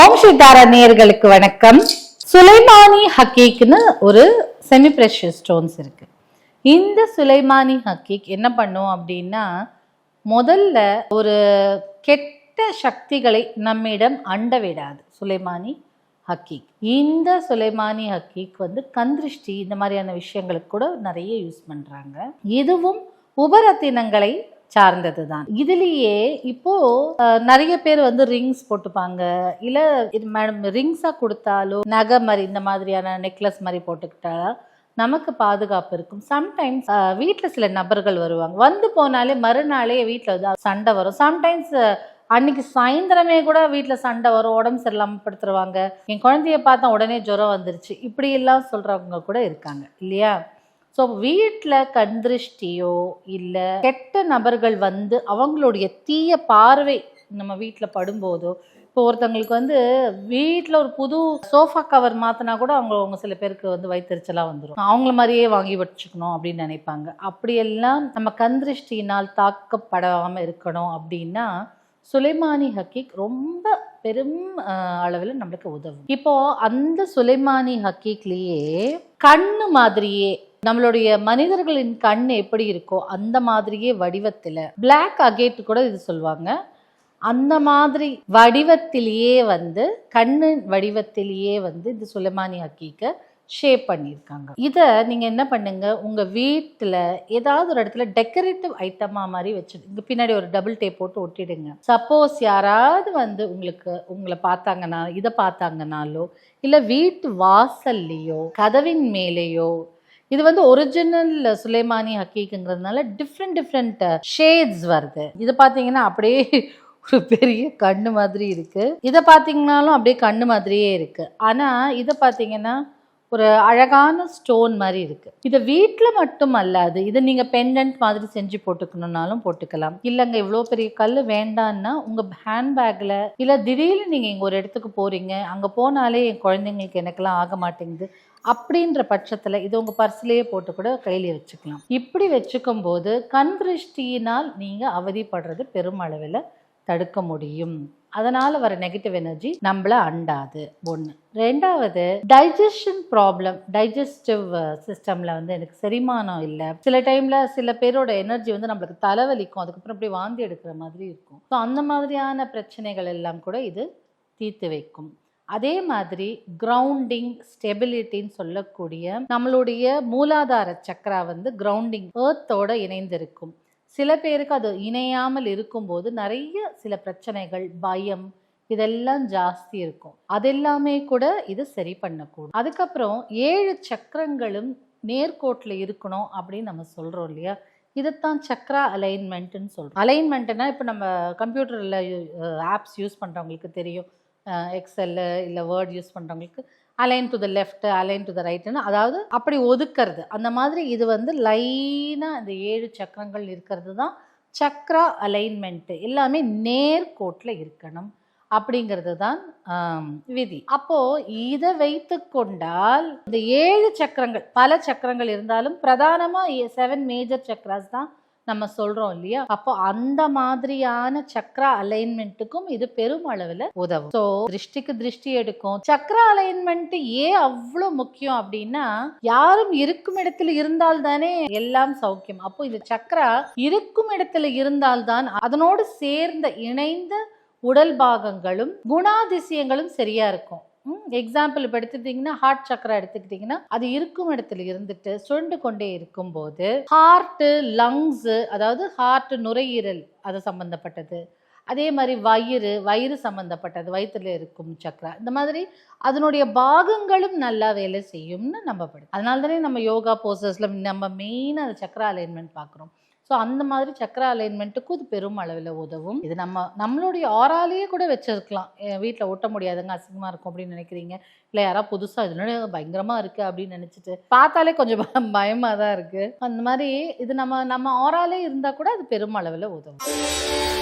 ஓம் சித்தாரா நேர்களுக்கு வணக்கம். சுலைமானி ஹக்கீக்னு ஒரு செமி ப்ரெஷர் ஸ்டோன்ஸ் இருக்கு. இந்த சுலைமானி ஹக்கீக் என்ன பண்ணும் அப்படின்னா முதல்ல ஒரு கெட்ட சக்திகளை நம்மிடம் அண்ட விடாது சுலைமானி ஹக்கீக். இந்த சுலைமானி ஹக்கீக் வந்து கந்திருஷ்டி இந்த மாதிரியான விஷயங்களுக்கு கூட நிறைய யூஸ் பண்ணுறாங்க இதுவும் உபரத்தினங்களை சார்ந்தது தான் இதுலயே இப்போ நிறைய பேர் வந்து ரிங்ஸ் போட்டுப்பாங்க. இல்ல இது மேடம் ரிங்ஸா கொடுத்தாலும் நகை மாதிரி இந்த மாதிரியான நெக்லஸ் மாதிரி போட்டுக்கிட்டாலா நமக்கு பாதுகாப்பு இருக்கும். சம்டைம்ஸ் வீட்டில் சில நபர்கள் வருவாங்க. வந்து போனாலே மறுநாளே வீட்டில் வந்து சண்டை வரும். சம்டைம்ஸ் அன்னைக்கு சாயந்தரமே கூட வீட்டில் சண்டை வரும். உடம்பு சரியில்லாமல் படுத்துருவாங்க. என் குழந்தைய பார்த்தா உடனே ஜுரம் வந்துருச்சு. இப்படி எல்லாம் சொல்றவங்க கூட இருக்காங்க. இல்லையா? ஸோ வீட்டில் கண்திருஷ்டியோ இல்லை கெட்ட நபர்கள் வந்து அவங்களுடைய தீய பார்வை நம்ம வீட்டில் படும்போதோ இப்போ ஒருத்தவங்களுக்கு வந்து வீட்டில் ஒரு புது சோஃபா கவர் மாற்றினா கூட அவங்க அவங்க சில பேருக்கு வந்து வயிற்றுச்சலாக வந்துடும் அவங்கள மாதிரியே வாங்கி வச்சுக்கணும் அப்படின்னு நினைப்பாங்க. அப்படியெல்லாம் நம்ம கந்திருஷ்டியினால் தாக்கப்படாமல் இருக்கணும் அப்படின்னா சுலைமானி ஹக்கீக் ரொம்ப பெரும் அளவில் நம்மளுக்கு உதவும். இப்போ அந்த சுலைமானி ஹக்கீக்லேயே கண்ணு மாதிரியே நம்மளுடைய மனிதர்களின் கண் எப்படி இருக்கோ அந்த மாதிரியே வடிவத்தில் பிளாக் அகேட் கூட இது சொல்லுவாங்க. அந்த மாதிரி வடிவத்திலேயே வந்து கண்ணு வடிவத்திலேயே வந்து இந்த சுலைமானி ஹக்கீக்க ஷேப் பண்ணியிருக்காங்க. இதை நீங்கள் என்ன பண்ணுங்க உங்கள் வீட்டில் ஏதாவது ஒரு இடத்துல டெக்கரேட்டிவ் ஐட்டமாக மாதிரி வச்சுடுங்க பின்னாடி ஒரு டபுள் டேப் போட்டு ஒட்டிடுங்க. சப்போஸ் யாராவது வந்து உங்களுக்கு உங்களை பார்த்தாங்கன்னா இதை பார்த்தாங்கனாலோ இல்லை வீட்டு வாசல்லையோ கதவின் மேலேயோ இது வந்து ஒரிஜினல் சுலைமானி ஹக்கீக்குங்கிறதுனால டிஃப்ரெண்ட் டிஃப்ரெண்ட் ஷேட்ஸ் வருது. இது பார்த்தீங்கன்னா அப்படியே ஒரு பெரிய கண்ணு மாதிரி இருக்கு. இதை பார்த்தீங்கன்னாலும் அப்படியே கண்ணு மாதிரியே இருக்கு. ஆனா இதை பார்த்தீங்கன்னா ஒரு அழகான ஸ்டோன் மாதிரி இருக்குது இதை வீட்டில் மட்டும் அல்லாது இதை நீங்கள் பெண்டன்ட் மாதிரி செஞ்சு போட்டுக்கணுன்னாலும் போட்டுக்கலாம். இல்லைங்க இவ்வளோ பெரிய கல் வேண்டான்னா உங்கள் ஹேண்ட்பேக்கில் இல்லை திடீர்னு நீங்கள் இங்கே ஒரு இடத்துக்கு போகிறீங்க அங்கே போனாலே என் குழந்தைங்களுக்கு எனக்கெல்லாம் ஆக மாட்டேங்குது அப்படின்ற பட்சத்தில் இது உங்கள் பர்ஸ்லேயே போட்டு கூட கையில வச்சுக்கலாம். இப்படி வச்சுக்கும் போது கண் திருஷ்டியினால் நீங்கள் அவதிப்படுறது பெருமளவில் தடுக்க முடியும். அதனால வர நெகட்டிவ் எனர்ஜி நம்மள அண்டாது. ஒன்று ரெண்டாவது டைஜஷன் ப்ராப்ளம் டைஜஸ்டிவ் சிஸ்டம்ல வந்து எனக்கு செரிமானம் இல்லை. சில டைம்ல சில பேரோட எனர்ஜி வந்து நம்மளுக்கு தலைவலிக்கும். அதுக்கப்புறம் அப்படியே வாந்தி எடுக்கிற மாதிரி இருக்கும். ஸோ அந்த மாதிரியான பிரச்சனைகள் எல்லாம் கூட இது தீர்த்து வைக்கும். அதே மாதிரி கிரவுண்டிங் ஸ்டெபிலிட்டின்னு சொல்லக்கூடிய நம்மளுடைய மூலாதார சக்கரா வந்து கிரவுண்டிங் ஏர்த்தோட இணைந்திருக்கும். சில பேருக்கு அது இணையாமல் இருக்கும்போது நிறைய சில பிரச்சனைகள் பயம் இதெல்லாம் ஜாஸ்தி இருக்கும். அதெல்லாமே கூட இது சரி பண்ணக்கூடும். அதுக்கப்புறம் ஏழு சக்கரங்களும் நேர்கோட்டில் இருக்கணும் அப்படின்னு நம்ம சொல்றோம் இல்லையா? இதைத்தான் சக்ரா அலைன்மெண்ட்னு சொல்றோம். அலைன்மெண்ட்னா இப்போ நம்ம கம்ப்யூட்டரில் ஆப்ஸ் யூஸ் பண்ணுறவங்களுக்கு தெரியும். எக்ஸல்லு இல்லை வேர்ட் யூஸ் பண்ணுறவங்களுக்கு align to the left align to the ரைட்டுன்னு அதாவது அப்படி ஒதுக்கிறது. அந்த மாதிரி இது வந்து லைனாக இந்த ஏழு சக்கரங்கள் இருக்கிறது தான் சக்ரா அலைன்மெண்ட்டு எல்லாமே நேர்கோட்டில் இருக்கணும் அப்படிங்கிறது தான் விதி. அப்போ இதை வைத்து கொண்டால் இந்த ஏழு சக்கரங்கள் பல சக்கரங்கள் இருந்தாலும் பிரதானமாக செவன் மேஜர் சக்கராஸ் தான் நம்ம சொல்றோம் இல்லையா? அப்போ அந்த மாதிரியான சக்ரா அலைன்மெண்ட்டுக்கும் இது பெரும் அளவில் உதவும். ஸோ திருஷ்டிக்கு திருஷ்டி எடுக்கும். சக்ரா அலைன்மெண்ட் ஏன் அவ்வளோ முக்கியம் அப்படின்னா யாரும் இருக்கும் இடத்துல இருந்தால் தானே எல்லாம் சௌக்கியம். அப்போ இது சக்ரா இருக்கும் இடத்துல இருந்தால்தான் அதனோடு சேர்ந்த இணைந்த உடல் பாகங்களும் குணாதிசயங்களும் சரியா இருக்கும். எக்ஸாம்பிள் இப்போ எடுத்துக்கிட்டிங்கன்னா ஹார்ட் சக்கரா எடுத்துக்கிட்டிங்கன்னா அது இருக்கும் இடத்துல இருந்துட்டு சுரண்டு கொண்டே இருக்கும்போது ஹார்ட்டு லங்ஸு அதாவது ஹார்ட் நுரையீரல் அது சம்மந்தப்பட்டது அதே மாதிரி வயிறு வயிறு சம்மந்தப்பட்டது வயிற்றுல இருக்கும் சக்கரா இந்த மாதிரி அதனுடைய பாகங்களும் நல்லா வேலை செய்யும்னு நம்பப்படுது அதனால தானே நம்ம யோகா போசஸ்ல நம்ம மெயினாக அந்த சக்கரா அலைன்மெண்ட் பார்க்குறோம். ஸோ அந்த மாதிரி சக்கர அலைன்மெண்ட்டுக்கும் இது பெரும் அளவில் உதவும். இது நம்ம நம்மளுடைய ஆறாலேயே கூட வச்சிருக்கலாம். வீட்டில் ஒட்ட முடியாதுங்க அசிங்கமாக இருக்கும் அப்படின்னு நினைக்கிறீங்க. இல்லை யாராவது புதுசாக இதனோட பயங்கரமாக இருக்குது அப்படின்னு நினச்சிட்டு பார்த்தாலே கொஞ்சம் பயமாக தான் இருக்குது அந்த மாதிரி இது நம்ம நம்ம ஆறாலே இருந்தால் கூட அது பெரும் அளவில் உதவும்.